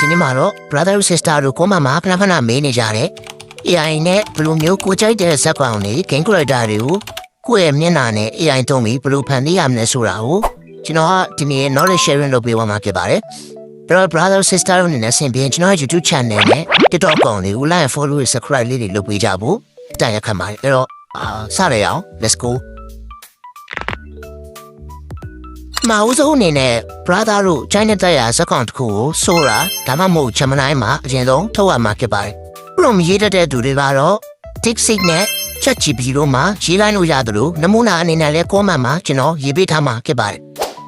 ဒီနေ့မှာတော့ brother sister တို့ကိုမမဖနာဖနာမေးနေကြတယ် AI နဲ့ဘယ်လိုမျိုးကိုကြိုက်တဲ့ဇက်ကောင်တွေ game character တွေကိုကိုယ့်ရဲ့မျက်နှာနဲ့ AI တုံးပြီးဘယ်လိုဖန်တီးရမလဲဆိုတာကိုကျွန်တော်ကဒီနေ့ knowledge sharing လုပ်ပေးသွားမှာဖြစ်ပါတယ်အဲ့တော့ brother sister တို့အနေနဲ့ဆင်ပြေကျွန်တော်ရဲ့ YouTube channel နဲ့ TikTok ကောင်တွေကို like and follow နဲ့ subscribe လေးတွေလုပ်ပေးကြဖို့တိုင်ရခံပါတယ်အဲ့တော့အာစရအောင် let's go မအုပ်စုအနေနဲ့ brother တို့ China တက်ရဇက်ကောင်တစ်ခုကိုဆိုတာဒါမှမဟုတ် Gemini မှာအရင်ဆုံးထုတ်ရမှာဖြစ်ပါတယ်ဘုံရေးတတ်တဲ့သူတွေကတော့ TikTok နဲ့ ChatGPT တို့မှာရေးလိုက်လို့ရတယ်လို့နမူနာအနေနဲ့လည်း comment မှာကျွန်တော်ရေးပေးထားမှာဖြစ်ပါတယ်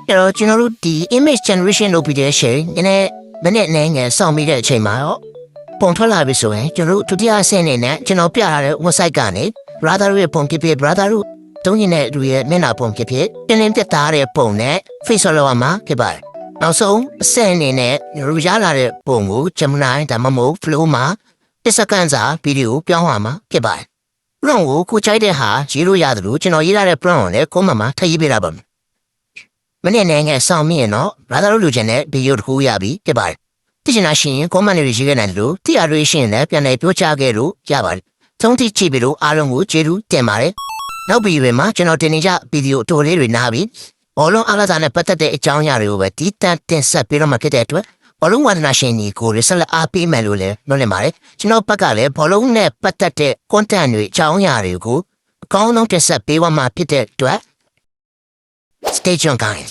အဲ့တော့ကျွန်တော်တို့ဒီ image generation လုပ်ပြီးတဲ့ချိန်နည်းနည်းမနေ့နဲ့ငယ်စောင့်ပြီးတဲ့အချိန်မှာတော့ပုံထွက်လာပြီဆိုရင်ကျွန်တော်တို့ဒုတိယအဆင့်အနေနဲ့ကျွန်တော်ပြထားတဲ့ website ကနေ brother တို့ရဲ့ပုံဖြစ်ဖြစ် brother တို့ တုံးရင်တဲ့လူရဲ့မျက်နှာပုံဖြစ်ဖြစ်တင်းတင်းပြတ်သားတဲ့ပုံနဲ့ face လောက်ရမှာဖြစ်ပါတယ်နောက်ဆုံးအဆင့်အနေနဲ့ကျွန်တော်တို့ရလာတဲ့ပုံကို Gemini ဒါမှမဟုတ် Flow မှာတစ်စက္ကန့်စာဗီဒီယိုပြောင်းရမှာဖြစ်ပါတယ် prompt ကိုကိုကြိုက်တဲ့ဟာရေးလို့ရတယ်လို့ကျွန်တော်ရေးရတဲ့ prompt ကိုလည်းကိုမမထပ်ရေးပေးတာပါမနေ့နဲ့ငယ်ဆောင်မြင်တော့ brother တို့လူချင်တဲ့ဗီဒီယိုတစ်ခုရပြီဖြစ်ပါတယ်သိချင်တာရှိရင် comment တွေရေးခဲ့နိုင်တယ်လို့တိရတွေရှိရင်လည်းပြန်လည်ပြောချခဲ့လို့ရပါတယ်သုံးထိချိပြီလို့အားလုံးကိုကျေးဇူးတင်ပါတယ် နောက်ဗီဒီယိုတွေမှာကျွန်တော်တင်နေကြဗီဒီယိုအတူလေးတွေနားပြီးဘောလုံးအားကစားနဲ့ပတ်သက်တဲ့အကြောင်းအရာတွေကိုပဲဒီတန်တင်ဆက်ပေးတော့မှာဖြစ်တဲ့အတွက်ဘောလုံးဝါဒနာရှင်ကြီးကိုရဆက်လက်အားပေးမယ်လို့လည်းပြောနေပါတယ်ကျွန်တော်ဘက်ကလည်းဘောလုံးနဲ့ပတ်သက်တဲ့ content တွေအကြောင်းအရာတွေကိုအကောင်းဆုံးတင်ဆက်ပေးသွားမှာဖြစ်တဲ့အတွက် Stay tuned guys